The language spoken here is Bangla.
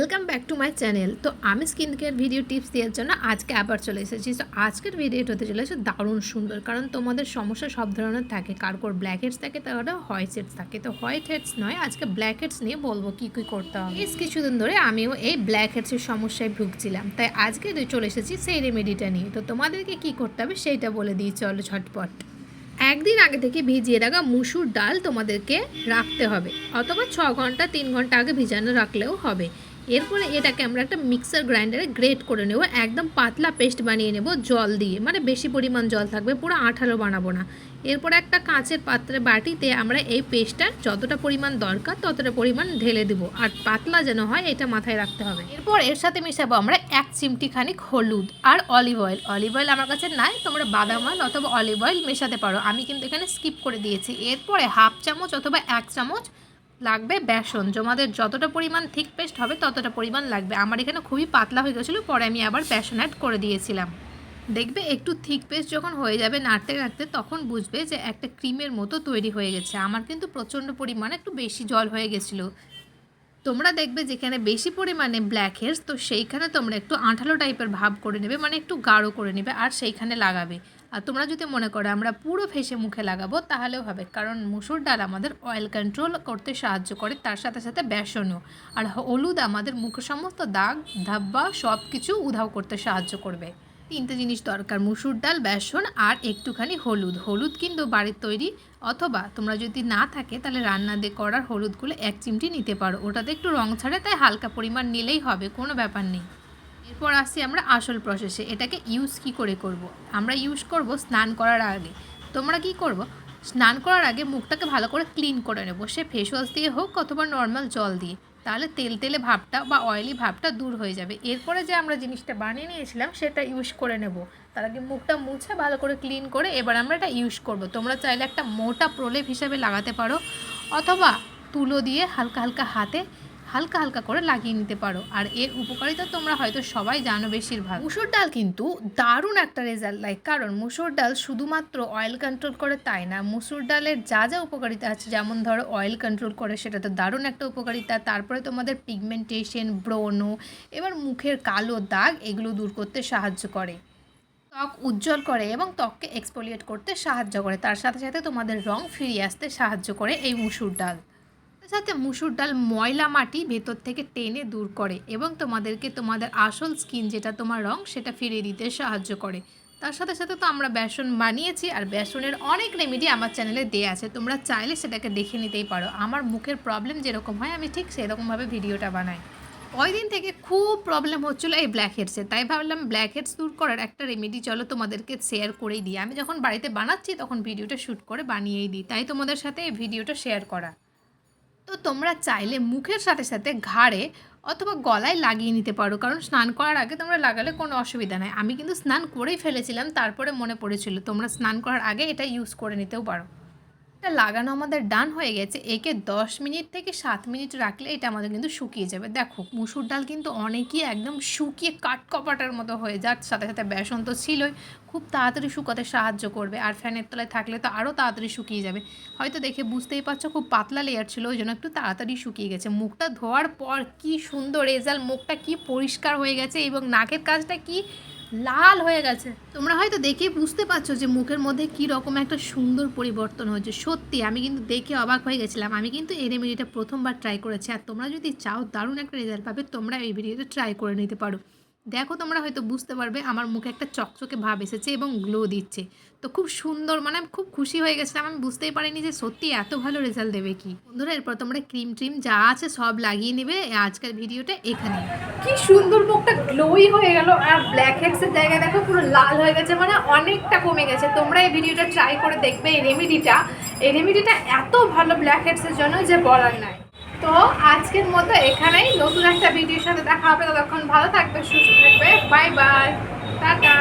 Welcome back to my channel তো আমি স্কিন কেয়ার ভিডিও টিপস দেওয়ার জন্য আজকে আবার চলে এসেছি। তো আজকের ভিডিওটা হতে চলে এসেছে দারুণ সুন্দর। কারণ তোমাদের সমস্যা সব ধরনের থাকে। কারোর ব্ল্যাক হেডস থাকে তারপরে হোয়াইট হেডস থাকে। তো হোয়াইট হেডস নয়, আজকে ব্ল্যাক হেডস নিয়ে বলব কী কী করতে হবে। বেশ কিছুদিন ধরে আমিও এই ব্ল্যাক হেডসের সমস্যায় ভুগছিলাম। তাই আজকে চলে এসেছি সেই রেমেডিটা নিয়ে। তো তোমাদেরকে কী করতে হবে সেইটা বলে দিই, চলো ঝটপট। একদিন আগে থেকে ভিজিয়ে রাখা মুসুর ডাল তোমাদেরকে রাখতে হবে। অথবা ছ ঘণ্টা, তিন ঘণ্টা আগে ভিজানো রাখলেও হবে। এরপরে এটাকে আমরা একটা মিক্সার গ্রাইন্ডারে গ্রেট করে নেব, একদম পাতলা পেস্ট বানিয়ে নেব জল দিয়ে মানে বেশি পরিমাণ জল থাকবে, পুরো আঠালো বানাবো না। এরপর একটা কাঁচের পাত্রে বাটিতে আমরা এই পেস্টটা যতটা পরিমাণ দরকার, ততটা পরিমাণ ঢেলে দেবো, আর পাতলা যেন হয় এটা মাথায় রাখতে হবে। এরপর এর সাথে মেশাবো আমরা এক চিমটি খানিক হলুদ আর অলিভ অয়েল অলিভ অয়েল আমার কাছে নাই, তোমরা বাদাম অয়েল অথবা অলিভ অয়েল মেশাতে পারো, আমি কিন্তু এখানে স্কিপ করে দিয়েছি। এরপরে হাফ চামচ অথবা এক চামচ লাগবে বেসন। তোমাদের যতটা পরিমাণ থিক পেস্ট হবে, ততটা পরিমাণ লাগবে। আমার এখানে খুবই পাতলা হয়ে গেছিল, পরে আমি আবার বেসন অ্যাড করে দিয়েছিলাম। দেখবে একটু থিক পেস্ট যখন হয়ে যাবে নাড়তে নাড়তে, তখন বুঝবে যে একটা ক্রিমের মতো তৈরি হয়ে গেছে। আমার কিন্তু প্রচণ্ড পরিমাণে একটু বেশি জল হয়ে গেছিল। তোমরা দেখবে যেখানে বেশি পরিমাণে ব্ল্যাক হেয়ার্স তো সেইখানে তোমরা একটু আঠালো টাইপের ভাব করে নেবে মানে একটু গাঢ় করে নেবে, আর সেইখানে লাগাবে। আর তোমরা যদি মনে করো আমরা পুরো ফেসে মুখে লাগাবো, তাহলেও হবে। কারণ মুসুর ডাল আমাদের অয়েল কন্ট্রোল করতে সাহায্য করে, তার সাথে সাথে বেসনও। আর হলুদ আমাদের মুখে সমস্ত দাগ, ধাব্বা সব কিছু উধাও করতে সাহায্য করবে। তিনটে জিনিস দরকার, মুসুর ডাল, বেসন আর একটুখানি হলুদ। হলুদ কিন্তু বাড়ির তৈরি, অথবা তোমরা যদি না থাকে তাহলে রান্না দিয়ে করার হলুদগুলো এক চিমটি নিতে পারো। ওটাতে একটু রং ছাড়ে, তাই হালকা পরিমাণ নিলেই হবে, কোনো ব্যাপার নেই। এরপর আসছি আমরা আসল প্রসেসে এটাকে ইউজ কি করে করব। আমরা ইউজ করব স্নান করার আগে। তোমরা কি করব? স্নান করার আগে মুখটাকে ভালো করে ক্লিন করে নেব। সে ফেস ওয়াশ দিয়ে হোক অথবা নর্মাল জল দিয়ে। তাহলে তেল তেলে ভাবটা বা অয়েলি ভাবটা দূর হয়ে যাবে। এরপরে যে আমরা জিনিসটা বানিয়ে নিয়েছিলাম, সেটা ইউজ করে নেব। তার আগে মুখটা মুছে ভালো করে ক্লিন করে এবার আমরা এটা ইউজ করব। তোমরা চাইলে একটা মোটা প্রলেপ হিসাবে লাগাতে পারো। অথবা তুলো দিয়ে হালকা হালকা হাতে হালকা হালকা করে লাগিয়ে নিতে পারো। আর এর উপকারিতা তোমরা হয়তো সবাই জানো বেশিরভাগ। মুসুর ডাল কিন্তু দারুণ একটা রেজাল্ট লাইক কারণ মুসুর ডাল শুধুমাত্র অয়েল কন্ট্রোল করে তাই না, মুসুর ডালের যা যা উপকারিতা আছে, যেমন ধরো অয়েল কন্ট্রোল করে সেটা তো দারুণ একটা উপকারিতা। তারপরে তোমাদের পিগমেন্টেশন ব্রণ, এবার মুখের কালো দাগ, এগুলো দূর করতে সাহায্য করে। ত্বক উজ্জ্বল করে এবং ত্বককে এক্সপোলিয়েট করতে সাহায্য করে। তার সাথে সাথে তোমাদের রং ফিরিয়ে আসতে সাহায্য করে এই মুসুর ডাল। সাথে মুসুর ডাল ময়লা মাটি ভেতর থেকে টেনে দূর করে এবং তোমাদেরকে তোমাদের আসল স্কিন যেটা তোমার রং, সেটা ফিরিয়ে দিতে সাহায্য করে। তার সাথে সাথে তো আমরা বেসন বানিয়েছি আর বেসনের অনেক রেমেডি আমার চ্যানেলে দেওয়া আছে। তোমরা চাইলে সেটাকে দেখে নিতেই পারো। আমার মুখের প্রবলেম যেরকম হয়, আমি ঠিক সেরকমভাবে ভিডিওটা বানাই। ওই দিন থেকে খুব প্রবলেম হচ্ছিল এই ব্ল্যাক হেডসে তাই ভাবলাম ব্ল্যাক হেডস দূর করার একটা রেমেডি চলো তোমাদেরকে শেয়ার করেই দিই। আমি যখন বাড়িতে বানাচ্ছি, তখন ভিডিওটা শ্যুট করে বানিয়েই দিই। তাই তোমাদের সাথে এই ভিডিওটা শেয়ার করা। তো তোমরা চাইলে মুখের সাথে সাথে ঘাড়ে অথবা গলায় লাগিয়ে নিতে পারো। কারণ স্নান করার আগে তোমরা লাগালে কোনো অসুবিধা নাই। আমি কিন্তু স্নান করেই ফেলেছিলাম, তারপরে মনে পড়েছিল। তোমরা স্নান করার আগে এটা ইউজ করে নিতেও পারো। এটা লাগানো আমাদের ডান হয়ে গেছে, একে দশ মিনিট থেকে সাত মিনিট রাখলে এটা আমাদের কিন্তু শুকিয়ে যাবে। দেখো, মুসুর ডাল কিন্তু অনেকই একদম শুকিয়ে কাঠকপাটার মতো হয়ে যার সাথে সাথে বেসন তো ছিলই। খুব তাড়াতাড়ি শুকাতে সাহায্য করবে, আর ফ্যানের তলায় থাকলে তো আরও তাড়াতাড়ি শুকিয়ে যাবে। হয়তো দেখে বুঝতেই পারছ, খুব পাতলা লেয়ার ছিল, ওই জন্য একটু তাড়াতাড়ি শুকিয়ে গেছে। মুখটা ধোয়ার পর কি সুন্দর রেজাল্ট মুখটা কি পরিষ্কার হয়ে গেছে এবং নাকের কাজটা কি লাল হয়ে গেছে। তোমরা হয়তো দেখে বুঝতে পারছ যে মুখের মধ্যে কি রকম একটা সুন্দর পরিবর্তন হয়েছে। সত্যি, আমি কিন্তু দেখে অবাক হয়ে গেছিলাম। আমি কিন্তু এই রেমেডিটা প্রথমবার ট্রাই করেছি। আর তোমরা যদি চাও, দারুণ একটা রেজাল্ট পাবে, তোমরা এই ভিডিওটা ট্রাই করে নিতে পারো। দেখো, তোমরা হয়তো বুঝতে পারবে, আমার মুখে একটা চকচকে ভাব এসেছে এবং গ্লো দিচ্ছে। তো খুব সুন্দর মানে আমি খুব খুশি হয়ে গেছিলাম। আমি বুঝতেই পারিনি যে সত্যি এত ভালো রেজাল্ট দেবে কি। বন্ধুরা, এরপর তোমরা ক্রিম ট্রিম যা আছে সব লাগিয়ে নেবে। আজকের ভিডিওটা এখানে কি সুন্দর মুখটা গ্লোই হয়ে গেল। আর ব্ল্যাক হেডসের জায়গায় দেখো পুরো লাল হয়ে গেছে মানে অনেকটা কমে গেছে। তোমরা এই ভিডিওটা ট্রাই করে দেখবে এই রেমেডিটা এই রেমেডিটা এত ভালো ব্ল্যাক হেডসের জন্য যে বলার নাই। তো আজকের মতো এখানেই। নতুন একটা ভিডিওর সাথে দেখা হবে। ততক্ষণ ভালো থাকবে, সুস্থ থাকবে। Bye bye tata.